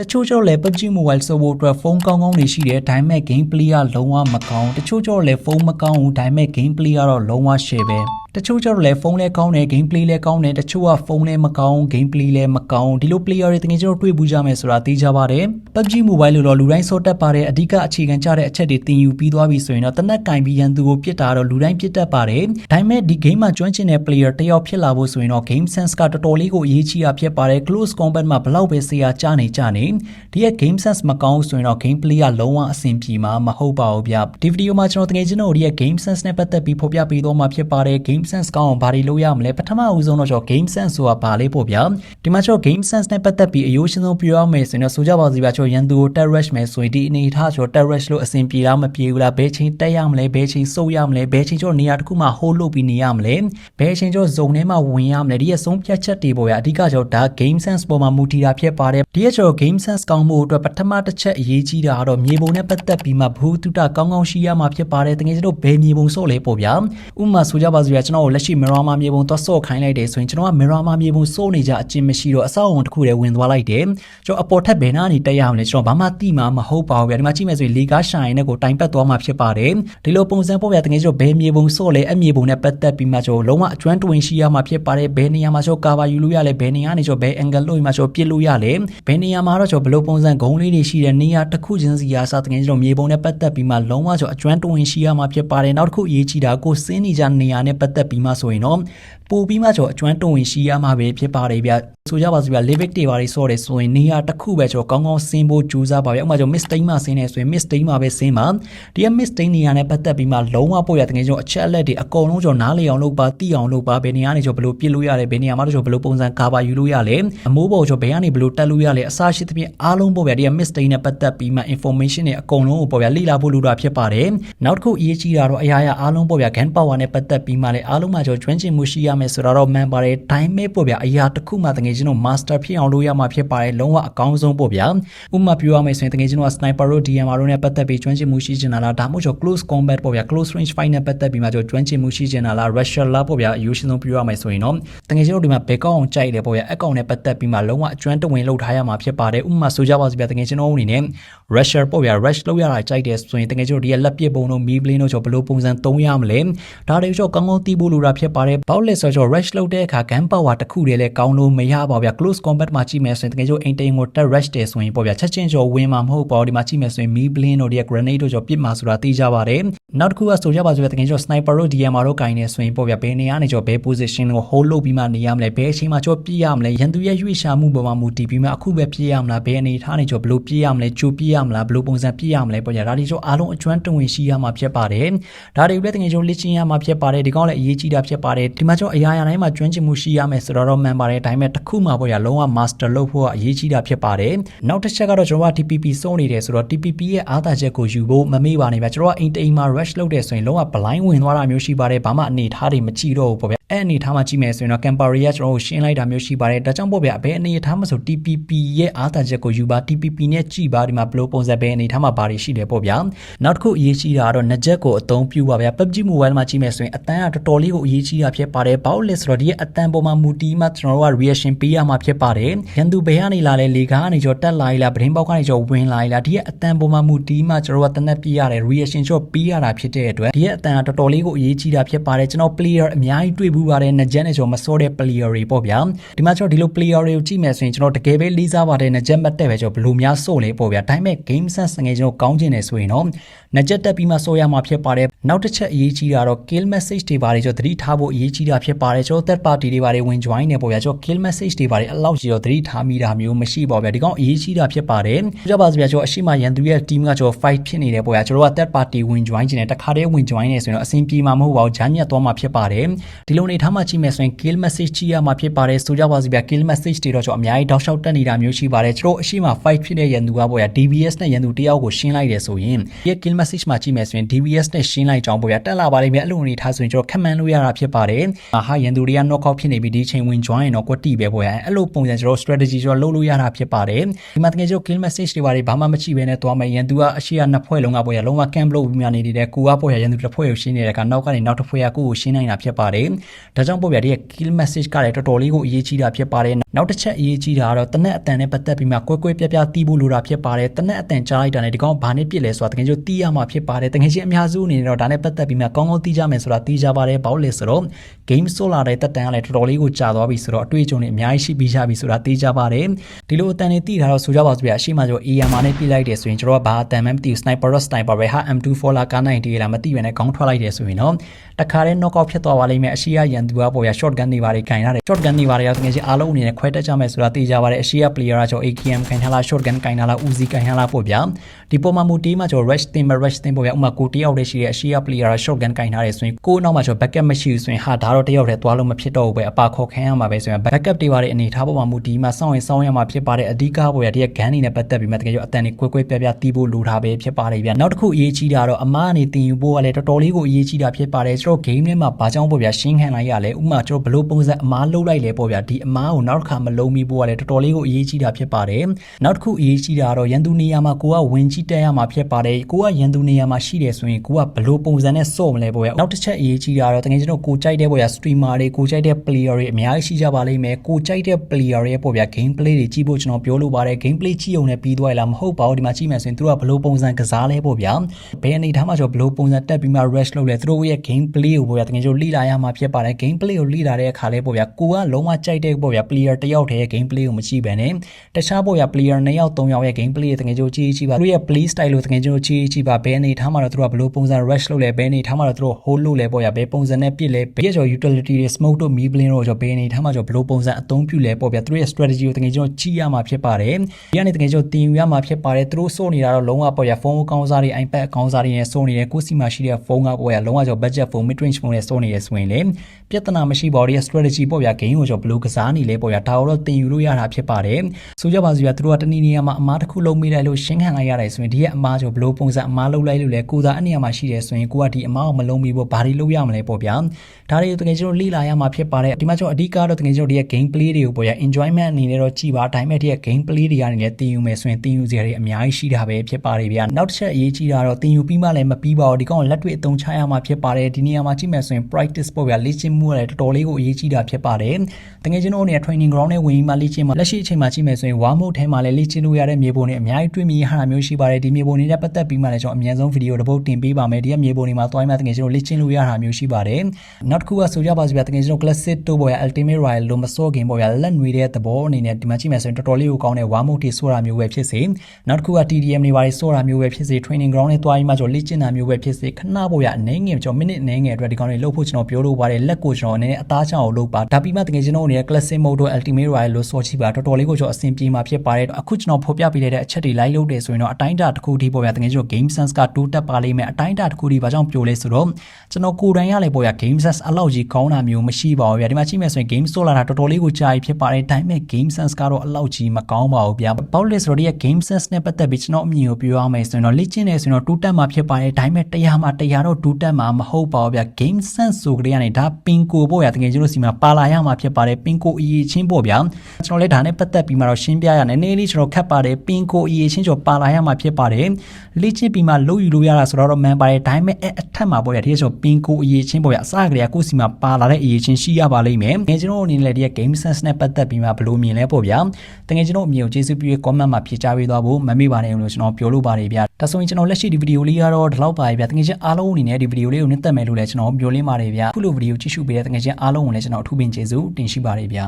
တချို့ကျတော့လည်း PUBG Mobile ဆိုဖို့အတွက်ဖုန်းကောင်းကောင်းတွေရှိတယ်ဒါပေမဲ့ game play ကလုံးဝမကောင်းတချို့ကျတော့လည်းဖုန်းမကောင်းဘူးဒါပေမဲ့ game play ကတော့လုံးဝ share ပဲ တချို့ကျတော့လည်းဖုန်းလည်းကောင်းတယ် game play လည်းကောင်းတယ်တချို့ကဖုန်းလည်းမကောင်း game play လည်းမကောင်းဒီလို player တွေတကယ်ကျတော့တွေ့ဘူးကြမယ်ဆိုတာသိကြပါတယ် PUBG Mobile လို့တော့လူတိုင်းစောတတ်ပါတယ်အဓိကအခြေခံကြတဲ့အချက်တွေသင်ယူပြီးသွားပြီဆိုရင်တော့တနက်ကင်ပြီးရန်သူကိုပြစ်တာတော့လူတိုင်းပြစ်တတ်ပါတယ်ဒါပေမဲ့ဒီ game မှာကျွမ်းကျင်တဲ့ player တစ်ယောက်ဖြစ်လာဖို့ဆိုရင်တော့ game sense ကတော်တော်လေးကိုအရေးကြီးတာဖြစ်ပါတယ် close combat မှာဘလောက်ပဲဆရာကြားနေကြနေဒီရဲ့ game sense မကောင်းဘူးဆိုရင်တော့ game play ကလုံးဝအဆင်ပြေမှာမဟုတ်ပါဘူးဗျဒီဗီဒီယိုမှာကျွန်တော်တကယ်ချင်းတို့ဒီရဲ့ game sense နဲ့ပတ်သက်ပြီးဖော်ပြပေးသွားမှာဖြစ်ပါတယ် game sense ကောင်းအောင်ဘာတွေလုပ်ရမလဲပထမဦးဆုံးတော့ကျွန်တော် game sense ဆိုတာဘာလေးပေါ့ဗျာဒီမှာကျွန်တော် game sense နဲ့ပတ်သက်ပြီးအယိုးရှင်းဆုံးပြောရမယ်ဆိုရင်တော့ဆိုကြပါစို့ဗျာကျွန်တော်ရန်သူကို tet rush မယ်ဆိုရင်ဒီအနေထားကျွန်တော် tet rush လို့အဆင်ပြေလားမပြေဘူးလားဘယ်ချိန်တက်ရမလဲဘယ်ချိန်စုပ်ရမလဲဘယ်ချိန်ကျွန်တော်နေရာတစ်ခုမှာ hold လုပ်ပြီးနေရမလဲဘယ်ချိန်ကျွန်တော် zone ထဲမှာဝင်ရမလဲဒီရဲ့ဆုံးဖြတ်ချက်တွေပေါ့ဗျာအဓိကကျွန်တော်ဒါ game sense ပေါ်မှာမူတည်တာဖြစ်ပါတယ်ဒီရဲ့ကျွန်တော် game sense ကောင်းမှုအတွက်ပထမတစ်ချက်အရေးကြီးတာကတော့မြေပုံနဲ့ပတ်သက်ပြီးမှဘူးတုတကောင်းကောင်းရှိရမှာဖြစ်ပါတယ်တကယ်ကျွန်တော်ဘယ်မြေပုံစော့လဲပေါ့ဗျာဥပမာဆိုကြပါစို့ဗျာကျွန်တော်ကိုလက်ရှိ mirror မှာမြေပုံသွားစော့ခိုင်းလိုက်တယ်ဆိုရင်ကျွန်တော်က mirror မှာမြေပုံစော့နေကြအကျင့်မရှိတော့အဆောက်အုံတစ်ခုတည်းဝင်သွားလိုက်တယ်ကျွန်တော်အပေါ်ထက်ဘယ်နာနေတက်ရအောင်လဲကျွန်တော်ဘာမှတိမှာမဟုတ်ပါဘူးဗျာဒီမှာကြည့်မယ်ဆိုရင်လေကားရှာရင်လည်းကိုတိုင်ပတ်သွားမှာဖြစ်ပါတယ်ဒီလိုပုံစံပေါ့ဗျာတကယ်ကျွန်တော်ဘယ်မြေပုံစော့လဲအမြေပုံနဲ့ပတ်သက်ပြီးမှကျွန်တော်လုံးဝအကျွမ်းတွင်ရှိရမှာဖြစ်ပါတယ်ဘယ်နေရာမှာကျွန်တော်ကာဗာယူလို့ရလဲဘယ်နေရာနေကျွန်တော်ဘယ် angle လို့မှကျွန်တော်ပြစ်လို့ရလဲဘယ်နေရာမှာတော့ကျွန်တော်ဘယ်လိုပုံစံဂုံးလေးတွေရှိတဲ့နေရာတစ်ခုချင်းစီအားစတကယ်ကျွန်တော်မြေပုံနဲ့ပတ်သက်ပြီးမှလုံးဝကျွန်တော်အကျွမ်းတွင်ရှိရမှာဖြစ်ပါတယ်နောက်တစ်ခုအရေးကြီးတာကိုစင်းနေကြနေရာနဲ့ပတ်သက်ပြီးမှဆိုရင်တော့ပို့ပြီးမှကျွန်တော်အကျွမ်းတွင်ရှိရမှာပဲဖြစ်ပါတယ်ဗျဆိုကြပါစို့ဗျ livic တွေပါလေးစော့တယ်ဆိုရင်နေရာတစ်ခုပဲကျွန်တော်ကောင်းကောင်းဆင်းဖို့ကြိုးစားပါဗျဥပမာကျွန်တော် mistake မှာဆင်းနေဆိုရင် mistake မှာပဲဆင်းပါဒီက mistake နေရာနဲ့ပတ်သက်ပြီးမှလုံးဝပို့ရတကယ်ကျွန်တော်အချက်အလက်တွေအကုန်လုံးကျွန်တော်နားလည်အောင်လုပ်ပါသိအောင်လုပ်ပါဘယ်နေရာနေကျွန်တော်ဘယ်လိုပြစ်လို့ရလဲဘယ်နေရာမှာကျွန်တော်ဘယ်လိုပုံစံကာပါယူလို့ရလဲအမိုးပေါ်ကျွန်တော်ဘယ်ကနေဘယ်လိုတက်လို့ရလဲအစားရှိသဖြင့်အားလုံးပို့ဗျဒီက mistake နဲ့ပတ်သက်ပြီးမှ information တွေအကုန်လုံးကိုပို့ဗျလေ့လာဖို့လိုတာဖြစ်ပါတယ်နောက်တစ်ခုအရေးကြီးတာတော့အရာရာအားလုံးပို့ဗျ gun power နဲ့ပတ်သက်ပြီးမှလည်းအားလုံးမှာကျွန်တော်ကျွမ်းကျင်မှုရှိရမယ်ဆိုတော့မှန်ပါတယ်ဒါပေမဲ့ပို့ဗျအရာတစ်ခုမှတကယ်ကျွန်တော် master ဖြစ်အောင်လုပ်ရမှာဖြစ်ပါတယ်လုံးဝအကောင်းဆုံးပို့ဗျဥပမာပြောရမယ်ဆိုရင်တကယ်ကျွန်တော် sniper တို့ DMR တို့နဲ့ပတ်သက်ပြီးကျွမ်းကျင်မှုရှိချင်တာလားဒါမှမဟုတ်ကျွန်တော် close combat ပို့ဗျ close range fight နဲ့ပတ်သက်ပြီးမှကျွန်တော်ကျွမ်းကျင်မှုရှိချင်တာလား rusher လားပို့ဗျအယူရှင်ဆုံးပြောရမယ်ဆိုရင်တော့တကယ်ကျွန်တော်ဒီမှာဘယ်ကောက်အောင်ကြိုက်တယ်ပို့ဗျအကောင့်နဲ့ပတ်သက်ပြီးမှလုံးဝအကျွမ်းတဝင်လုပ်ထားရမှာဖြစ်ပါတယ်ဥပမာဆိုကြပါစို့ဗျတကယ်ကျွန်တော်အနေနဲ့ rusher ပို့ဗျ rush လုပ်ရတာကြိုက်တယ်ဆိုရင်တကယ်ကျွန်တော်ဒီကလက်ပစ်ပုံတို့ me blade တို့ကျွန်တော်ဘယ်လိုပုံစံသုံးရမလဲဒါတွေကျွန်တော်ကောင်းကောင်းသိဖို့လိုတာဖြစ်ပါတယ်ဘောက်လက်ဆိုကျွန်တော် rush လုပ်တဲ့အခါ gun power တစ်ခုတည်းလည်းကောင်းလို့မရပါဘူးဗျ close combat မှာကြည့်မယ်ဆိုရင်တကယ်ကျွန်တော်အိမ်တိန်ကိုတက် rush တယ်ဆိုရင်ပေါ့ဗျချက်ချင်းကျွန်တော်ဝင်မှာမဟုတ်ပါဘူးဒီမှာကြည့်မယ်ဆိုရင် me blade တို့ဒီက grenade တို့ကျွန်တော်ပစ်မှာဆိုတာသိကြပါတယ်နောက်တစ်ခုကဆိုကြပါစို့ဗျတကယ်ကျွန်တော် sniper တို့ DMR တို့ကင်နေဆိုရင်ပေါ့ဗျဘယ်နေရာနေကျွန်တော်ဘယ် position ကို hold လုပ်ပြီးမှနေရမလဲဘယ်အချိန်မှာကျွန်တော်ပြည့်ရမလဲရန်သူရဲ့ရွေ့ရှာမှုပေါ်မှာမူတည်ပြီးမှအခုပဲပြည့်ရမလားဘယ်အနေထားနေကျွန်တော်ဘယ်လိုပြည့်ရမလဲကြိုပြည့်ရမလားဘယ်လိုပုံစံပြည့်ရမလဲပေါ့ဗျဒါတွေကျွန်တော်အားလုံးအကျွမ်းတဝင်ရှိရမှာဖြစ်ပါတယ်ဒါတွေလည်းတကယ်ကျွန်တော်လေ့ကျင့်ရမှာဖြစ်ပါတယ်ဒီကောင်းလည်းအရေးကြီးတာဖြစ်ပါတယ်ဒီမှာကျွန်တော်အရာရာတိုင်းမှာကျွမ်းကျင်မှုရှိရမယ်ဆိုတော့မှန်ပါတယ်ဒါပေမဲ့တစ်ခုမှပေါ့ဗျလုံးဝ master လုပ်ဖို့အရေးကြီးတာဖြစ်ပါတယ်နောက်တစ်ချက်ကတော့ကျွန်တော်က TPP စုံနေတယ်ဆိုတော့ TPP ရဲ့အားသာချက်ကိုယူဖို့မမေ့ပါနဲ့ဗျကျွန်တော်ကအိမ်တိမ်မှာ rush လုပ်တယ်ဆိုရင်လုံးဝ blind ဝင်သွားတာမျိုးရှိပါတယ်ဘာမှအနေထားတွေမကြည့်တော့ဘူးပေါ့ဗျ အဲ့အနေထားမှာကြည့်မယ်ဆိုရင်တော့ Campari ကကျွန်တော်တို့ရှင်းလိုက်တာမျိုးရှိပါတယ်ဒါကြောင့်ပေါ့ဗျဘယ်အနေထားမှာဆို TPP ရဲ့အားသာချက်ကိုယူပါ TPP နဲ့ကြည့်ပါဒီမှာဘလို့ပုံစံပဲအနေထားမှာဘာတွေရှိတယ်ပေါ့ဗျနောက်တစ်ခုအရေးကြီးတာကတော့ငကြက်ကိုအသုံးပြုပါဗျ PUBG Mobile မှာကြည့်မယ်ဆိုရင်အတန်းကတော်တော်လေးကိုအရေးကြီးတာဖြစ်ပါတယ်ဘာလို့လဲဆိုတော့ဒီရဲ့အတန်းပေါ်မှာမူတည်မှကျွန်တော်တို့က reaction ပေးရမှာဖြစ်ပါတယ်ရန်သူဘယ်ကနေလာလဲလေကားကနေကျော်တက်လာလားဗရင်ပေါက်ကနေကျော်ဝင်လာလားဒီရဲ့အတန်းပေါ်မှာမူတည်မှကျွန်တော်တို့ကတနက်ပြရတယ် reaction ကျော်ပေးရတာဖြစ်တဲ့အတွက်ဒီရဲ့အတန်းကတော်တော်လေးကိုအရေးကြီးတာဖြစ်ပါတယ်ကျွန်တော် player အများကြီးတွေ့ဘူးပါတယ်ငကြက်နဲ့ကျွန်တော်မစောတဲ့ player တွေပေါ့ဗျာဒီမှာကျွန်တော်ဒီလို player တွေကိုကြည့်မယ်ဆိုရင်ကျွန်တော်တကယ်ပဲလေးစားပါတယ်ငကြက်မတက်ပဲကျွန်တော်ဘယ်လိုများစိုးလဲပေါ့ဗျာဒါပေမဲ့ game sense ငယ်ကျွန်တော်ကောင်းကျင်တယ်ဆိုရင်တော့ငကြက်တက်ပြီးမှစိုးရမှာဖြစ်ပါတယ်နောက်တစ်ချက်အရေးကြီးတာတော့ kill message တွေပါတယ်ကျွန်တော်သတိထားဖို့အရေးကြီးတာဖြစ်ပါတယ်ကျွန်တော် third party တွေပါတယ်ဝင် join နေပေါ့ဗျာကျွန်တော် kill message တွေပါတယ်အလောက်ကြီးတော့သတိထားမိတာမျိုးမရှိပါဘူးဗျာဒီကောင်အရေးကြီးတာဖြစ်ပါတယ်ကြပါစို့ဗျာကျွန်တော်အရှိမရန်သူရဲ့ team ကကျွန်တော် fight ဖြစ်နေတယ်ပေါ့ဗျာကျွန်တော်က third party ဝင် join ခြင်းနဲ့တခါတည်းဝင် join နေဆိုရင်တော့အဆင်ပြေမှာမဟုတ်ပါဘူးဂျာညက်သွားမှာဖြစ်ပါတယ်ဒီလိုနေထားမှကြည့်မယ်ဆိုရင် kill message ကြည့်ရမှာဖြစ်ပါတယ်ဆိုကြပါစို့ဗျာ kill message တွေတော့ကျွန်တော်အများကြီးတောက်လျှောက်တက်နေတာမျိုးရှိပါတယ်ကျွန်တော်အရှိမ fight ဖြစ်တဲ့ရန်သူကပေါ့ဗျာ DBS နဲ့ရန်သူတယောက်ကိုရှင်းလိုက်တယ်ဆိုရင်ဒီ kill message မှာကြည့်မယ်ဆိုရင် DBS နဲ့ရှင်းင်းလိုက်ကြောင်းပေါ့ဗျာတက်လာပါလိမ့်မယ်အဲ့လိုအနေထားဆိုရင်ကျွန်တော်ခက်မှန်းလို့ရတာဖြစ်ပါတယ်ဟာရန်သူတွေက knock out ဖြစ်နေပြီဒီချိန်ဝင် join ရင်တော့ကွက်တီပဲပေါ့ဗျာအဲ့လိုပုံစံကျွန်တော် strategy ကျွန်တော်လုပ်လို့ရတာဖြစ်ပါတယ်ဒီမှာတကယ်ကျွန်တော် kill message တွေပါတယ်ဘာမှမကြည့်ဘဲနဲ့သွားမယ်ရန်သူကအရှိရနှစ်ဖွဲ့လုံးကပေါ့ဗျာလုံးဝ camp လုပ်ပြီးမှနေနေတဲ့ကိုကပေါ့ဗျာရန်သူတစ်ဖွဲ့ကိုရှင်းနေတဲ့ကနောက်ကနေနောက်တစ်ဖွဲ့ကကိုကိုရှင်းနိုင်တာဖြစ်ပါတယ်ဒါကြောင့်ပေါ့ဗျာဒီ kill message ကလည်းတော်တော်လေးကိုအရေးကြီးတာဖြစ်ပါတယ်နောက်တစ်ချက်အရေးကြီးတာကတော့တနက်အတန်နဲ့ပတ်သက်ပြီးမှကွဲကွဲပြားပြားတီးဖို့လိုတာဖြစ်ပါတယ်တနက်အတန်ကြားလိုက်တာနဲ့ဒီကောင်ဘာနဲ့ပြစ်လဲဆိုတာတကယ်ကျတီးရမှာဖြစ်ပါတယ်တကယ်ချင်းအများစုအနေနဲ့တော့ဒါနဲ့ပတ်သက်ပြီးမှကောင်းကောင်းတီးကြမယ်ဆိုတာတီးကြပါတယ်ဘာလို့လဲဆိုတော့ game ဆိုလာတဲ့တက်တန်ကလည်းတော်တော်လေးကိုကြာသွားပြီဆိုတော့အတွေ့အကြုံတွေအများကြီးရှိပြီးကြပြီဆိုတာသိကြပါတယ်ဒီလိုအတန်တွေတီးထားတော့ဆိုကြပါစို့ဗျာအရှိမကျော် AMR နဲ့ပြစ်လိုက်တယ်ဆိုရင်ကျွန်တော်ကဘာအတန်မှမသိဘူး sniper တော့ sniper ပဲဟာ M24 လာကားနိုင်တီးလာမသိဘဲနဲ့ခေါင်းထွက်လိုက်တယ်ဆိုရင်တော့တခါတည်း knock out ဖြစ်သွားပါလိမ့်မယ်အရှိရရန်သူကပေါ်ရ shotgun တွေပါတယ်ခိုင်ရတယ် shotgun တွေပါတယ်တကယ်ချင်းအားလုံးအနေနဲ့ခွဲတက်ကြမယ်ဆိုတာသိကြပါတယ်အရှိရ player ကကျော် AKM ခိုင်ထားလား shotgun ခိုင်ထားလား Uzi ခိုင်ထားလားပေါ့ဗျာဒီပေါ်မှာမူတီးမှာကျော် rush တင်မ rush တင်ပေါ့ဗျာဥမာကိုတယောက်တည်းရှိတဲ့အရှိရ player က shotgun ခိုင်ထားတယ်ဆိုရင်ကိုနောက်မှာကျော် backup မရှိဘူးဆိုရင်ဟာဒါတော့တယောက်တည်းသွားလို့မဖြစ်တော့ဘူးပဲအပါခေါ်ခံရမှာပဲဆိုရင် backup တွေပါတယ်အနေထားပေါ်မှာမူတီးမှာစောင့်ရင်စောင့်ရမှာဖြစ်ပါတယ်အဓိကပေါ့ဗျာဒီက gun တွေနဲ့ပတ်သက်ပြီးမှတကယ်ကျော်အတန်တွေကွဲကွဲပြားပြားတီးဖို့လိုတာပဲဖြစ်ပါတယ်ဗျာနောက်တစ်ခုအရေးကြီးတာတော့အမားအနေတင်ယူဖို့ကလည်းတော်တော်လေးကိုအရေးကြီးတာဖြစ်ပါတယ်ကျွန်တော် game ထဲမှာဘာကြောင့်ပေါ့ဗျာရှင်းခံလိုက်ရလဲဥမာကျွန်တော်ဘလို့ပုံစံအမားလုံးလိုက်လဲပေါ့ဗျာဒီအမားကိုနောက်တစ်ခါမလုံးမိဖို့ကလည်းတော်တော်လေးကိုအရေးကြီးတာဖြစ်ပါတယ်နောက်တစ်ခုအရေးကြီးတာတော့ရန်သူနေရာမှာကိုကဝင်ကြည့်တက်ရမှာဖြစ်ပါတယ်ကိုကရန်သူနေရာမှာရှိတယ်ဆိုရင်ကိုကဘလို့ပုံစံနဲ့စော့မလဲပေါ့ဗျာနောက်တစ်ချက်အရေးကြီးတာတော့တကယ်ကျွန်တော်ကိုကြိုက်တဲ့ပေါ့ဗျာ streamer တွေကိုကြိုက်တဲ့ player တွေအများကြီးရှိကြပါလိမ့်မယ်ကိုကြိုက်တဲ့ player တွေပေါ့ဗျာ game play တွေကြည့်ဖို့ကျွန်တော်ပြောလိုပါတယ် game play ကြည့်ုံနဲ့ပြီးသွားရလားမဟုတ်ပါဘူးဒီမှာကြည့်မယ်ဆိုရင်သူတို့ကဘလို့ပုံစံကစားလဲပေါ့ဗျာဘယ်အနေထားမှာကျွန်တော်ဘလို့ပုံစံတက်ပြီးမှ rush လုပ်လဲသူတို့ရဲ့ game play ကိုပေါ့ဗျာတကယ်ကျွန်တော်လိလာရမှာဖြစ်ပါတယ် game play ကိုလိလာတဲ့အခါလဲပေါ့ဗျာကိုကလုံးဝကြိုက်တဲ့ပေါ့ဗျာ player တစ်ယောက်တည်းရဲ့ game play ကိုမကြည့်ဘဲနဲ့တခြားပေါ့ဗျာ player နှစ်ယောက်သုံးယောက်ရဲ့ game play တကယ်ကျွန်တော်ကြည့်ကြည့်ပါသူတို့ရဲ့ play style ကိုတကယ်ကျွန်တော်ကြည့်ကြည့်ပါဘယ်အနေထားမှာတော့သူတို့ကဘလို့ပုံစံ rush လုပ်လဲဘယ်အနေထားမှာတော့သူတို့ hold လုပ်လဲပေါ့ဗျာဘယ်ပုံစံနဲ့ပြစ်လဲဘယ်ကျော် utility တွေ smoke တို့ meblin တို့ကျော်ဘယ်အနေထားမှာကျော်ဘလို့ပုံစံအသုံးပြုလဲပေါ့ဗျာသူတို့ရဲ့ strategy ကိုတကယ်ကျွန်တော်ကြည့်ရမှာဖြစ်ပါတယ်ဒီကနေတကယ်ကျွန်တော်တင်ယူရမှာဖြစ်ပါတယ်သူတို့စိုးနေတာတော့လုံးဝပေါ့ဗျာဖုန်းအကောင့်စားတွေ iPad အကောင့်စားတွေနဲ့စိုးနေတယ်ကိုစီမှာရှိတဲ့ဖုန်းကပေါ့ဗျာလုံးဝကျော် budget phone mid range phone နဲ့စိုးနေရဆိုရင်လေပြဿနာမရှိပါဘူးဒီ strategy ပေါ့ဗျာ game ကိုကျော်ဘလို့ကစားနေလဲပေါ့ဗျာဒါတော့တင်ယူလို့ရတာဖြစ်ပါတယ်ဆိုကြပါစို့ဗျာသူတို့ကတနည်းနည်းမှာအမားတစ်ခုလုံးမိလိုက်လို့ရှင်းခံလိုက်ရတယ်ဆိုရင်ဒီရဲ့အမားကျော်ဘလို့ပုံစံအမားလုံးလိုက်လို့လဲကိုသာအနည်းမှာရှိတယ်ဆိုရင်ကိုကဒီအမားကိုမလုံးမိဖို့ဘာတွေလုပ်ရမလဲပေါ့ဗျာဒါတွေတကယ်ကျွန်တော်လေ့လာရမှာဖြစ်ပါတယ်ဒီမှာကျွန်တော်အဓိကတော့တကယ်ကျွန်တော်ဒီရဲ့ game play တွေကိုပေါ့ဗျာ enjoyment အနေနဲ့တော့ကြည်ပါဒါပေမဲ့ဒီရဲ့ game play တွေကနေလည်းတင်ယူမယ်ဆိုရင်တင်ယူစရာတွေအများကြီးရှိတာပဲဖြစ်ပါတယ်ဗျာနောက်တစ်ချက်အရေးကြီးတာတော့တင်ယူပြီးမှလည်းမပြီးပါဘူးဒီကောင်လက်တွေ့အသုံးချရမှာဖြစ်ပါတယ်ဒီနေရာမှာကြည့်မယ်ဆိုရင် practice ပေါ့ဗျာလေ့ကျင့်မှုကလည်းတော်တော်လေးကိုအရေးကြီးတာဖြစ်ပါတယ်တကယ်ကျွန်တော်အနေနဲ့ training ground နဲ့ဝင်ပြီးမှလေ့ကျင့်မှာလက်ရှိအချိန်မှာကြည့်မယ်ဆိုရင် warm up ထဲမှာလည်းလေ့ကျင့်လို့ရတဲ့မြေပုံတွေအများကြီးတွေ့မြင်ရတာမျိုးရှိပါတယ်ဒီမြေပုံတွေနဲ့ပတ်သက်ပြီးမှလည်းကျွန်တော်အများဆုံးဗီဒီယိုတစ်ပုဒ်တင်ပေးပါမယ်ဒီကမြေပုံတွေမှာတွိုင်းမှတကယ်ကျွန်တော်လေ့ကျင့်လို့ရတာမျိုးရှိပါတယ်နောက်တစ်ခုကဆိုကြပါစို့ဗျာတကယ်ကျွန်တော် classic တို့ပေါ့ဗျာ ultimate royal လို့မစော့ခင်ပေါ့ဗျာလက်နွေတဲ့သဘောအနေနဲ့ဒီမှာကြည့်မယ်ဆိုရင်တော်တော်လေးကိုကောင်းတဲ့ warm up တွေဆိုတာမျိုးပဲဖြစ်စေနောက်တစ်ခုက TDM တွေပါတယ်ဆိုတာမျိုးပဲဖြစ်စေ training ground နဲ့တွိုင်းမှကျွန်တော်လေ့ကျင့်တာမျိုးပဲဖြစ်စေခဏပေါ့ဗျာအနေငယ်ကျွန်တော် minute အနေငယ်အတွက်ဒီကောင်တွေလှုပ်ဖို့ကျွန်တော်ပြောလို့ပါတယ်လက်ကိုကျွန်တော်အနေနဲ့အသားချောင်းကိုလှုပ်ပါဒါပြီးမှတကယ်ကျွန်တော်အနေနဲ့ classic mode တို့ ultimate royal လို့စော့ချပါတော်တော်လေးကိုကျွန်တော်အဆင်ပြေမှာဖြစ်ပါတယ်အခုကျွန်တော်ဖော်ပြပေးတဲ့အချက်တွေလိုက်လုပ်တယ်ဆိုရင်တော့အတိုင်းအတာတစ်ခုထိပေါ့ဗျာတကယ်ကျွန်တော် game sense ကတိုးတက်ပါလိမ့်မယ်အတိုင်းအတာတစ်ခုထိဘာကြောင့်ပြိုလဲဆိုတော့ကျွန်တော်ကိုယ်တိုင်ရလဲပေါ့ဗျာ game sense အလောက်ကြီးကောင်းတာမျိုးမရှိပါဘူးဗျာဒီမှာကြည့်မယ်ဆိုရင် game store လာတာတော်တော်လေးကိုကြာပြီဖြစ်ပါတယ်ဒါပေမဲ့ game sense ကတော့အလောက်ကြီးမကောင်းပါဘူးဗျာဘာလို့လဲဆိုတော့ဒီက game sense နဲ့ပတ်သက်ပြီးကျွန်တော်အမြင်ကိုပြောရမယ်ဆိုရင်တော့လေ့ကျင့်နေဆိုရင်တော့တိုးတက်မှာဖြစ်ပါတယ်ဒါပေမဲ့တရားမှာတရားတော့တိုးတက်မှာမဟုတ်ပါဘူးဗျာ game sense ဆိုကြတဲ့ကနေဒါပင်ကိုပေါ့ဗျာတကယ်ကျွန်တော်စီမှာပါလာရမှာဖြစ်ပါတယ်ပင်ကိုအရေးချင်းပေါ့ဗျာကျွန်တော်လည်းဒါနဲ့ပတ်သက်ပြီးမှတော့ရှင်းပြရနည်းနည်းလေးကျွန်တော်ခက်ပါတယ်ပင်ကိုအရေးချင်းကျော်ပါလာရမှာဖြစ်ပါတယ်လေ့ကျင့်ပြီးမှလုပ်ယူလို့ရတာဆိုတော့မှန်ပါတယ်ဒါပေမဲ့အဲ့အထက်မှာပေါ့ဗျာဒီကျွန်တော်ပင်ကိုအရေးချင်းပေါ့ဗျာအစကတည်းကကိုယ်စီမှာပါလာတဲ့အရေးချင်းရှိရပါလိမ့်မယ်ငယ်ကျွန်တော်အနေနဲ့ဒီက game sense နဲ့ပတ်သက်ပြီးမှဘယ်လိုမြင်လဲပေါ့ဗျာတကယ်ကျွန်တော်အမြင်ကိုကျေးဇူးပြုရေး comment မှာဖြေချပေးသွားဖို့မမေ့ပါနဲ့လို့ကျွန်တော်ပြောလို့ပါတယ်ဗျာဒါဆိုရင်ကျွန်တော်လက်ရှိဒီဗီဒီယိုလေးကတော့ဒီလောက်ပါဗျာတကယ်ချင်းအားလုံးအနေနဲ့ဒီဗီဒီယိုလေးကိုနှစ်သက်မယ်လို့လည်းကျွန်တော်ပြောလင်းပါတယ်ဗျာခုလိုဗီဒီယိုကြည့်ရှုပေးတဲ့တကယ်ချင်းအားလုံးကိုလည်းကျွန်တော်အထူးပင်ကျေးဇူးတင်ရှိပါတယ်ဗျာ